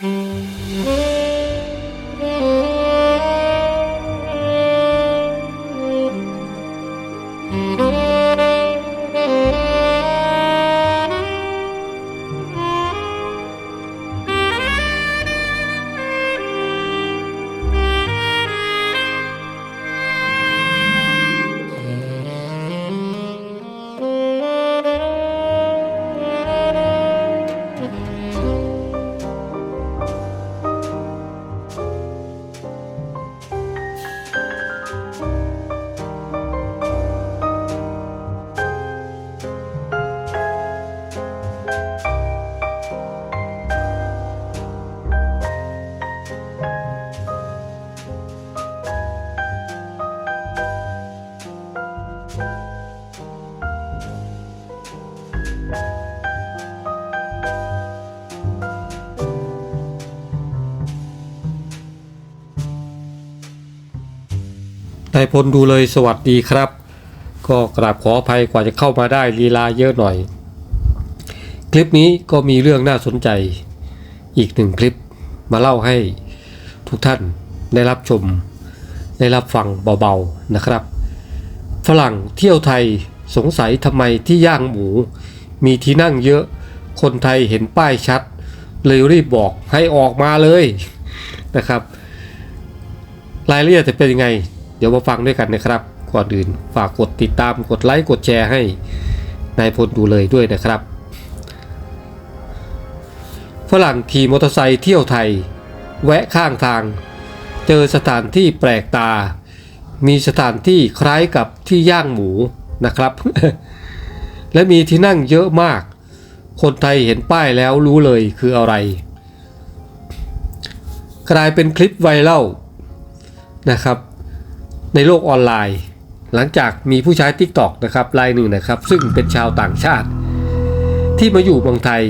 นายพลดูเลยสวัสดีครับ ก็กราบขออภัยกว่าจะเข้ามาได้ลีลาเยอะหน่อย คลิปนี้ก็มีเรื่องน่าสนใจ อีกหนึ่งคลิปมาเล่าให้ทุกท่านได้รับชม ได้รับฟังเบาๆนะครับ ฝรั่งเที่ยวไทยสงสัยทำไมที่ย่างหมู มีที่นั่งเยอะ คนไทยเห็นป้ายชัด เลยรีบบอกให้ออกมาเลยนะครับ รายละเอียดจะเป็นยังไง เดี๋ยวมาฟังด้วยกันนะครับ ก่อนอื่นฝากกดติดตามกดไลค์กดแชร์ให้นายพลดูเลยด้วยนะครับฝรั่งขี่มอเตอร์ไซค์เที่ยวไทย แวะข้างทาง เจอสถานที่แปลกตา มีสถานที่คล้ายกับที่ย่างหมูนะครับ และมีที่นั่งเยอะมาก คนไทยเห็นป้ายแล้วรู้เลยคืออะไร กลายเป็นคลิปไวรัลนะครับ ในโลกออนไลน์ หลังจากมีผู้ใช้ TikTok นะครับรายหนึ่งนะครับ ซึ่งเป็นชาวต่างชาติ ที่มาอยู่เมืองไทย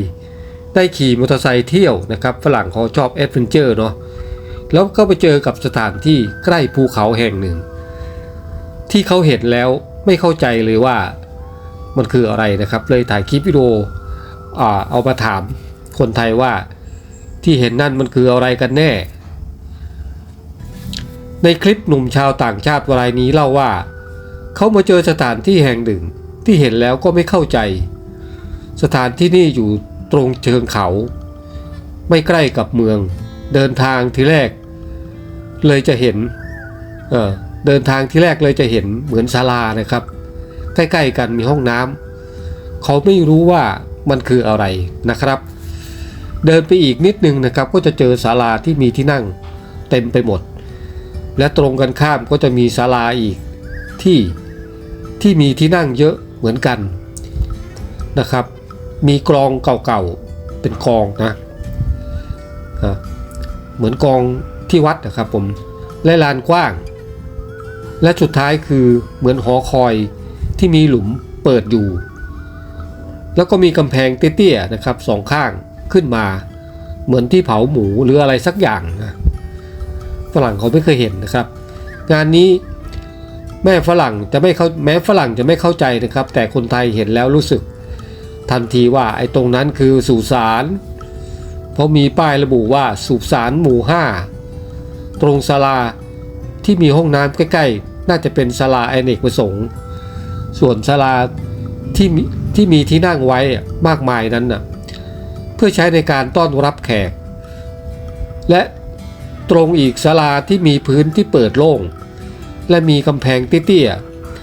ได้ขี่มอเตอร์ไซค์เที่ยวนะครับฝรั่งเขาชอบแอดเวนเจอร์เนาะแล้วก็ไปเจอกับสถานที่ใกล้ภูเขาแห่งหนึ่ง ที่เขาเห็นแล้วไม่เข้าใจเลยว่ามันคืออะไรนะครับ เลยถ่ายคลิปวิดีโออเอามาถามคนไทยว่าที่เห็นนั่นมันคืออะไรกันแน่ ในคลิปหนุ่มชาวต่างชาติรายนี้เล่าว่า เขามาเจอสถานที่แห่งหนึ่งที่เห็นแล้วก็ไม่เข้าใจ สถานที่นี่อยู่ตรงเชิงเขา ไม่ใกล้กับเมือง เดินทางทีแรก เลยจะเห็นเออเดินทางที่แรกเลยจะเห็นเหมือนศาลานะครับ ใกล้ๆกันมีห้องน้ำเขาไม่รู้ว่ามันคืออะไรนะครับ เดินไปอีกนิดนึงนะครับ ก็จะเจอศาลาที่มีที่นั่ง เต็มไปหมด และตรงกันข้ามก็จะมีศาลาอีกที่ที่มีที่นั่งเยอะเหมือนกันนะครับ มีกรองเก่าๆเป็นกองนะะเหมือนกองที่วัดนะครับผมและลานกว้าง และสุดท้ายคือเหมือนหอคอยที่มีหลุมเปิดอยู่ แล้วก็มีกำแพงเตี้ยๆนะครับสองข้างขึ้นมา เหมือนที่เผาหมูหรืออะไรสักอย่างนะ ฝรั่งเขาไม่เคยเห็นนะครับ งานนี้แม่ฝรั่งจะไม่เข้าแม้ฝรั่งจะไม่เข้าใจนะครับ แต่คนไทยเห็นแล้วรู้สึก ทันทีว่าไอ้ตรงนั้นคือสุสานเพราะมีป้ายระบุว่าสุสานหมู่ห้าตรงศาลาที่มีห้องน้ำใกล้ๆ น่าจะเป็นศาลาอเนกประสงค์ ส่วนศาลาที่มีที่มีที่นั่งไว้มากมายนั้นน่ะเพื่อใช้ในการต้อนรับแขก และ ตรงอีกศาลาที่มีพื้นที่เปิดโล่ง และมีกำแพงเตี้ย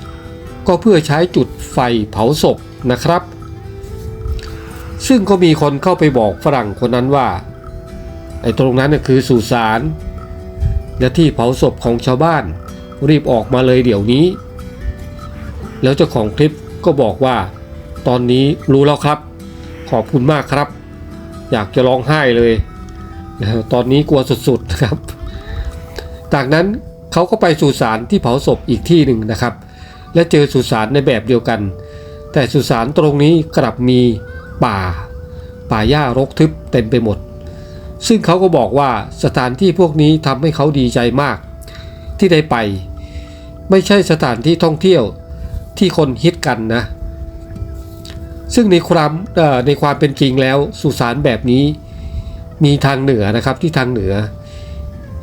ๆก็เพื่อใช้จุดไฟเผาศพนะครับ ซึ่งก็มีคนเข้าไปบอกฝรั่งคนนั้นว่า ไอ้ตรงนั้นคือสุสานและที่เผาศพของชาวบ้าน รีบออกมาเลยเดี๋ยวนี้ แล้วเจ้าของคลิปก็บอกว่า ตอนนี้รู้แล้วครับ ขอบคุณมากครับ อยากจะร้องไห้เลย นะตอนนี้กลัวสุดๆนะครับ จากนั้นเขาก็ไปสุสานที่เผาศพอีกที่หนึ่งนะครับ และเจอสุสานในแบบเดียวกัน แต่สุสานตรงนี้กลับมีป่า ป่าหญ้ารกทึบเต็มไปหมด ซึ่งเขาก็บอกว่าสถานที่พวกนี้ทำให้เขาดีใจมาก ที่ได้ไป ไม่ใช่สถานที่ท่องเที่ยวที่คนฮิตกันนะ ซึ่งในความในความเป็นจริงแล้วสุสานแบบนี้ มีทางเหนือนะครับที่ทางเหนือ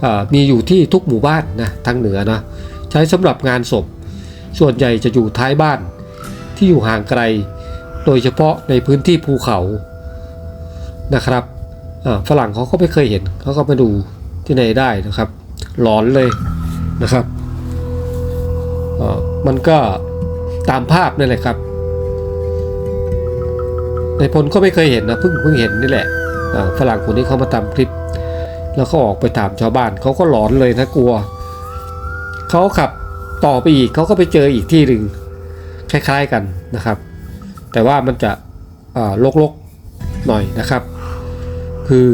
อมีอยู่ที่ทุกหมู่บ้านนะทางเหนือนะใช้สำหรับงานศพ ส่วนใหญ่จะอยู่ท้ายบ้านที่อยู่ห่างไกล โดยเฉพาะในพื้นที่ภูเขานะครับฝรั่งเขาก็ไม่เคยเห็นเขาก็มาดูที่ไหนได้นะครับ หลอนเลยนะครับมันก็ตามภาพนั่นแหละครับในพลก็ไม่เคยเห็นนะเพิ่งเพิ่งเห็นนี่แหละ ฝรั่งคนนี้เขามาตาคลิป แล้วเขาออกไปถามชาวบ้านเขาก็หลอนเลยนะกลัวเขาขับต่อไปอีกเขาก็ไปเจออีกที่หนึ่งคล้ายๆกันนะครับ แต่ว่ามันจะลกๆหน่อยนะครับ คือ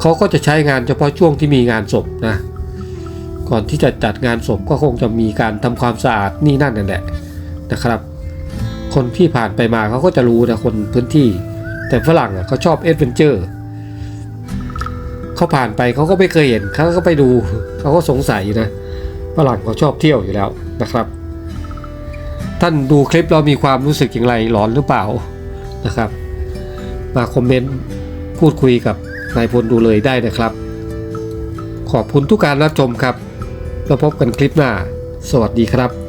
เขาก็จะใช้งานเฉพาะช่วงที่มีงานศพนะก่อนที่จะจัดงานศพก็คงจะมีการทำความสะอาดนี่นั่นนั่นแหละนะครับ คนที่ผ่านไปมาเขาก็จะรู้นะคนพื้นที่ แต่ฝรั่งอะเขาชอบเอ็ดเวนเจอร์เขาผ่านไปเขาก็ไม่เคยเห็นเขาก็ไปดูเขาก็สงสัยนะฝรั่งเขาชอบเที่ยวอยู่แล้วนะครับ ท่านดูคลิปเรามีความรู้สึกอย่างไรหลอนหรือเปล่านะครับ มาคอมเมนต์พูดคุยกับนายพลดูเลยได้นะครับ ขอบคุณทุกการรับชมครับ แล้วพบกันคลิปหน้า สวัสดีครับ